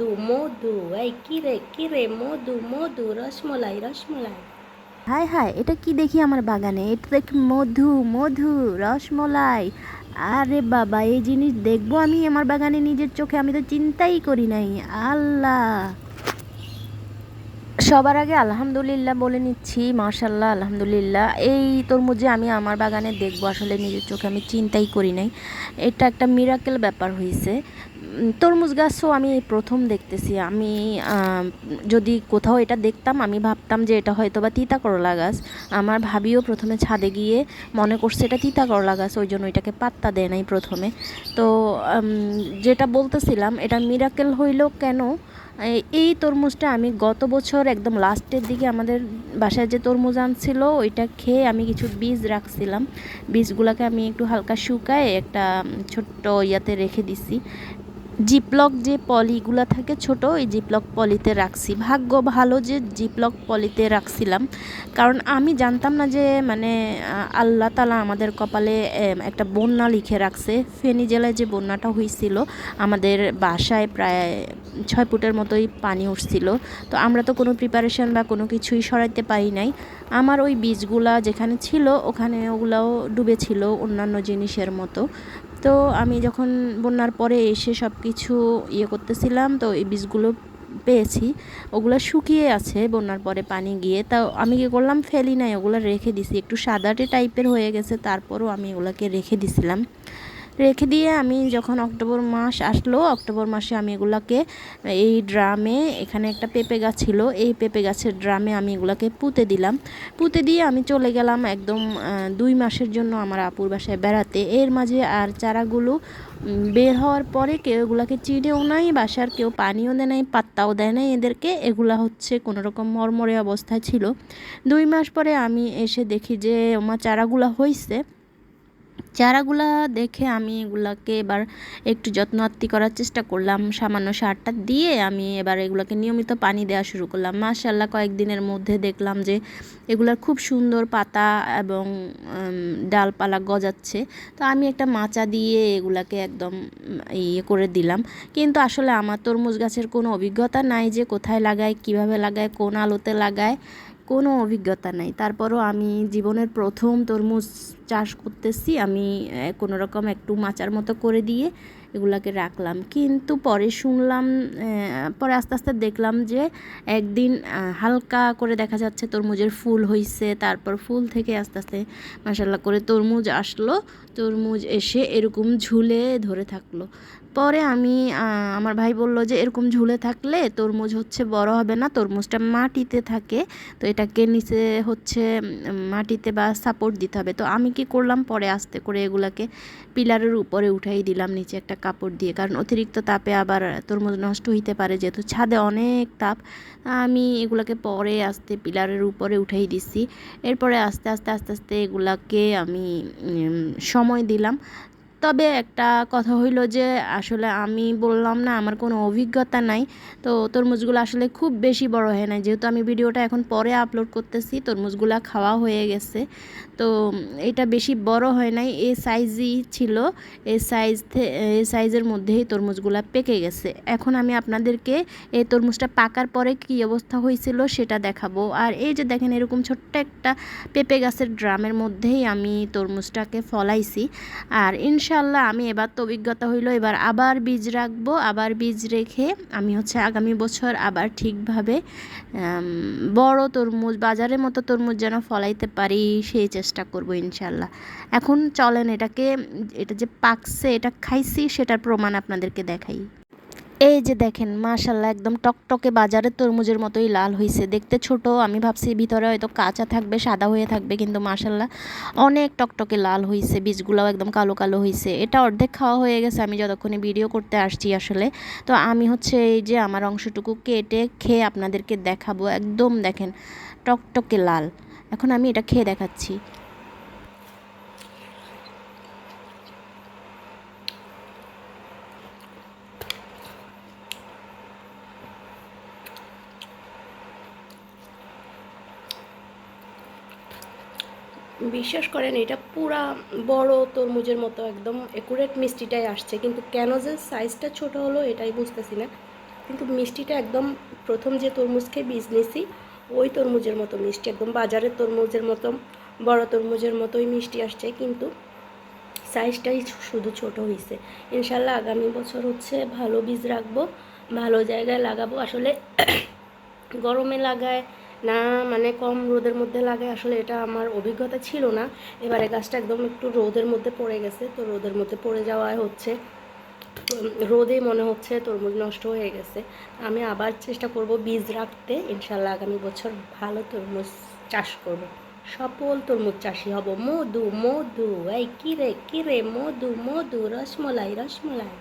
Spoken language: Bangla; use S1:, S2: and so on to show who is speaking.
S1: মধু মধু, এই কিরে কিরে মধু মধু, রসমলাই রসমলাই।
S2: হায় হায় এটা কি দেখি আমার বাগানে? এটা দেখি মধু মধু, রসমলাই। আরে বাবা, এই জিনিস দেখব আমি আমার বাগানে নিজের চোখে? আমি তো চিন্তাই করি নাই। আল্লাহ। সবার আগে আলহামদুলিল্লাহ বলে নিচ্ছি মার্শাল্লাহ আলহামদুলিল্লাহ। এই তরমুজে আমি আমার বাগানে দেখব, আসলে নিজের চোখে আমি চিন্তাই করি নাই। এটা একটা মিরাকেল ব্যাপার হয়েছে তরমুজ গাছও আমি প্রথম দেখতেছি। আমি যদি কোথাও এটা দেখতাম, আমি ভাবতাম যে এটা হয়তো বা তিতা করলা গাছ। আমার ভাবিও প্রথমে ছাদে গিয়ে মনে করছে এটা তিতা করলা গাছ, ওই জন্য এটাকে পাত্তা দেয় নাই প্রথমে। তো যেটা বলতেছিলাম, এটা মিরাকেল হইল কেন? এই- তরমুজটা আমি গত বছর একদম লাস্টের দিকে আমাদের বাসায় যে তরমুজ আনছিল, ওইটা খেয়ে আমি কিছু বীজ রাখছিলাম। বীজগুলোকে আমি একটু হালকা শুকায় একটা ছোট্ট ইয়াতে রেখে দিছি। জিপলক যে পলিগুলো থাকে ছোট, ওই জিপলক পলিতে রাখছি। ভাগ্য ভালো যে জিপলক পলিতে রাখছিলাম। কারণ আমি জানতাম না যে মানে আল্লাহ তালা আমাদের কপালে একটা বন্যা লিখে রাখছে। ফেনী জেলায় যে বন্যাটা হয়েছিল আমাদের বাসায় প্রায় ছয় ফুটের মতোই পানি উঠছিল। তো আমরা তো কোনো প্রিপারেশন বা কোনো কিছুই সরাইতে পারি নাই। আমার ওই বীজগুলা যেখানে ছিল, ওখানে ওগুলাও ডুবেছিল অন্যান্য জিনিসের মতো। তো আমি যখন বন্যার পরে এসে সব কিছু ইয়ে করতেছিলাম, তো এই বীজগুলো পেয়েছি, ওগুলো শুকিয়ে আছে বন্যার পরে পানি গিয়ে। তা আমি কী করলাম? ফেলি নাই, ওগুলো রেখে দিছি। একটু সাদাটে টাইপের হয়ে গেছে, তারপরও আমি ওগুলোকে রেখে দিছিলাম। রেখে দিয়ে আমি যখন অক্টোবর মাস আসলো, অক্টোবর মাসে আমি এগুলাকে, এই ড্রামে এখানে একটা পেঁপে গাছ ছিল, এই পেঁপে গাছের ড্রামে আমি এগুলাকে পুঁতে দিলাম। পুঁতে দিয়ে আমি চলে গেলাম একদম দুই মাসের জন্য আমার আপুর বাসায় বেড়াতে। এর মাঝে আর চারাগুলো বের হওয়ার পরে কেউ এগুলাকে চিনেও নাই, বাসার কেউ পানিও দেয় নাই, পাত্তাও দেয় নাই এদেরকে। এগুলা হচ্ছে কোনো রকম মরমরে অবস্থায় ছিল। দুই মাস পরে আমি এসে দেখি যে আমার চারাগুলা হয়েছে চারাগুলা দেখে আমি এগুলাকে এবার একটু যত্নআত্তি করার চেষ্টা করলাম। সামান্য সারটা দিয়ে আমি এবার এগুলাকে নিয়মিত পানি দেওয়া শুরু করলাম। মাশাল্লাহ কয়েকদিনের মধ্যে দেখলাম যে এগুলার খুব সুন্দর পাতা এবং ডালপালা গজাচ্ছে। তো আমি একটা মাচা দিয়ে এগুলাকে একদম ইয়ে করে দিলাম। কিন্তু আসলে আমার তরমুজ গাছের কোনো অভিজ্ঞতা নাই যে কোথায় লাগায়, কীভাবে লাগায়, কোন আলোতে লাগায়, কোনো অভিজ্ঞতা নাই। তারপরও আমি জীবনের প্রথম তরমুজ চাষ করতেছি, আমি কোনো রকম একটু মাচার মতো করে দিয়ে এগুলাকে রাখলাম। কিন্তু পরে শুনলাম পরে আস্তে আস্তে দেখলাম যে একদিন হালকা করে দেখা যাচ্ছে তরমুজের ফুল হইছে, তারপর ফুল থেকে আস্তে আস্তে মাসাল্লাহ করে তরমুজ আসলো। তরমুজ এসে এরকম ঝুলে ধরে থাকল। পরে আমি আমার ভাই বলল যে এরকম ঝুলে থাকলে তরমুজ হচ্ছে বড় হবে না, তরমুজটা মাটিতে থাকে, তো এটাকে নিচে হচ্ছে মাটিতে বা সাপোর্ট দিতে হবে। তো আমি কি করলাম? পরে আস্তে করে এগুলাকে পিলারের উপরে উঠাই দিলাম, নিচে একটা কাপড় দিয়ে। কারণ অতিরিক্ত তাপে আবার তরমুজ নষ্ট হইতে পারে, যেহেতু ছাদে অনেক তাপ। আমি এগুলাকে পরে আস্তে পিলারের উপরে উঠাই দিছি। এরপরে আস্তে আস্তে আস্তে আস্তে এগুলাকে আমি সময় দিলাম। তবে একটা কথা হইল যে, আসলে আমি বললাম না, আমার কোনো অভিজ্ঞতা নাই। তো তরমুজগুলো আসলে খুব বেশি বড় হয় না যেহেতু আমি ভিডিওটা এখন পরে আপলোড করতেছি, তরমুজগুলো খাওয়া হয়ে গেছে। তো এটা বেশি বড় হয় নাই এই সাইজই ছিল। এই সাইজ এই সাইজের মধ্যেই তরমুজগুলো পেকে গেছে। এখন আমি আপনাদেরকে এই তরমুজটা পাকার পরে কী অবস্থা হয়েছিল সেটা দেখাবো। আর এই যে দেখেন, এরকম ছোট্ট একটা পেঁপে গাছের ড্রামের মধ্যেই আমি তরমুজটাকে ফলাইছি। আর ইনশাল্লাহ আমি এবার তো অভিজ্ঞতা হইল, এবার আবার বীজ রাখব, আবার বীজ রেখে আমি হচ্ছে আগামী বছর আবার ঠিকভাবে বড় তরমুজ, বাজারের মতো তরমুজ যেন ফলাইতে পারি সেই চেষ্টা করব ইনশাল্লাহ এখন চলেন এটাকে, এটা যে পাকছে, এটা খাইছি, সেটার প্রমাণ আপনাদেরকে দেখাই। এই যে দেখেন মাশাল্লাহ একদম টকটকে বাজারের তরমুজের মতোই লাল হয়েছে দেখতে ছোট, আমি ভাবছি ভিতরে হয়তো কাঁচা থাকবে, সাদা হয়ে থাকবে, কিন্তু মাশাল্লাহ অনেক টকটকে লাল হয়েছে বীজগুলোও একদম কালো কালো হয়েছে এটা অর্ধেক খাওয়া হয়ে গেছে, আমি যতক্ষণে ভিডিও করতে আসছি আসলে। তো আমি হচ্ছে এই যে আমার অংশটুকু কেটে খেয়ে আপনাদেরকে দেখাবো। একদম দেখেন, টকটকে লাল। এখন আমি এটা খেয়ে দেখাচ্ছি।
S1: বিশ্বাস করেন, এটা পুরা বড় তরমুজের মতো একদম একুরেট মিষ্টিটাই আসছে। কিন্তু কেন যে সাইজটা ছোট হলো এটাই বুঝতেছি না। কিন্তু মিষ্টিটা একদম প্রথম যে তরমুজ খেয়ে বীজ নিছি, ওই তরমুজের মতো মিষ্টি, একদম বাজারের তরমুজের মতো, বড় তরমুজের মতোই মিষ্টি আসছে। কিন্তু সাইজটাই শুধু ছোট হয়েছে ইনশাল্লাহ আগামী বছর হচ্ছে ভালো বীজ রাখব, ভালো জায়গায় লাগাবো। আসলে গরমে লাগায় না মানে কম রোদের মধ্যে লাগে, আসলে এটা আমার অভিজ্ঞতা ছিল না। এবারে গাছটা একদম একটু রোদের মধ্যে পড়ে গেছে, তো রোদের মধ্যে পড়ে যাওয়ায় হচ্ছে। রোদে মনে হচ্ছে তরমুজ নষ্ট হয়ে গেছে। আমি আবার চেষ্টা করব বীজ রাখতে। ইনশাল্লাহ আগামী বছর ভালো তরমুজ চাষ করব। সফল তরমুজ চাষি হব। মধু মধু, এই কিরে কিরে মধু মধু, রসমলাই রসমলাই।